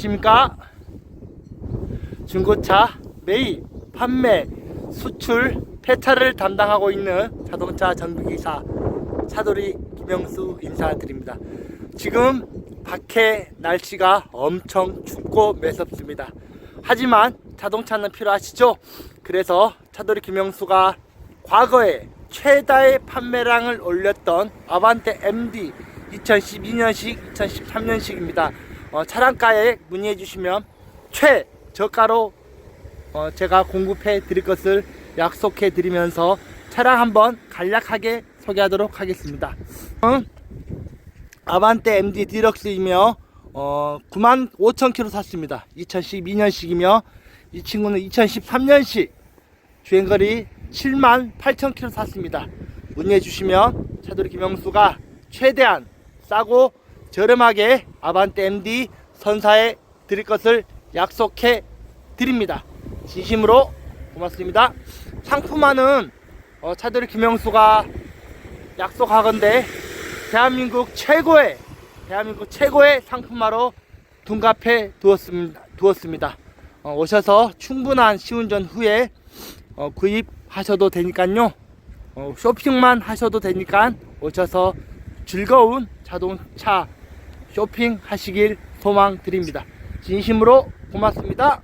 안녕하십니까 중고차 매입, 판매, 수출, 폐차를 담당하고 있는 자동차 전기기사 차돌이 김영수 인사드립니다. 지금 밖에 날씨가 엄청 춥고 매섭습니다. 하지만 자동차는 필요하시죠? 그래서 차돌이 김영수가 과거에 최다의 판매량을 올렸던 아반떼 MD 2012년식, 2013년식입니다. 어, 차량가에 문의해 주시면 최저가로 어, 제가 공급해 드릴 것을 약속해 드리면서 차량 한번 간략하게 소개하도록 하겠습니다. 어, 아반떼 MD 디럭스이며 어, 9만 5천 킬로 샀습니다. 2012년식이며 이 친구는 2013년식 주행거리 7만 8천 킬로 샀습니다. 문의해 주시면 차돌이 김영수가 최대한 싸고 저렴하게 아반떼 MD 선사해 드릴 것을 약속해 드립니다. 진심으로 고맙습니다. 상품화는 어, 차돌이 김영수가 약속하건대 대한민국 최고의 대한민국 최고의 상품화로 둔갑해 두었습니다. 두었습니다. 어, 오셔서 충분한 시운전 후에 어, 구입하셔도 되니까요. 어, 쇼핑만 하셔도 되니까 오셔서 즐거운 자동차 쇼핑 하시길 소망드립니다. 진심으로 고맙습니다.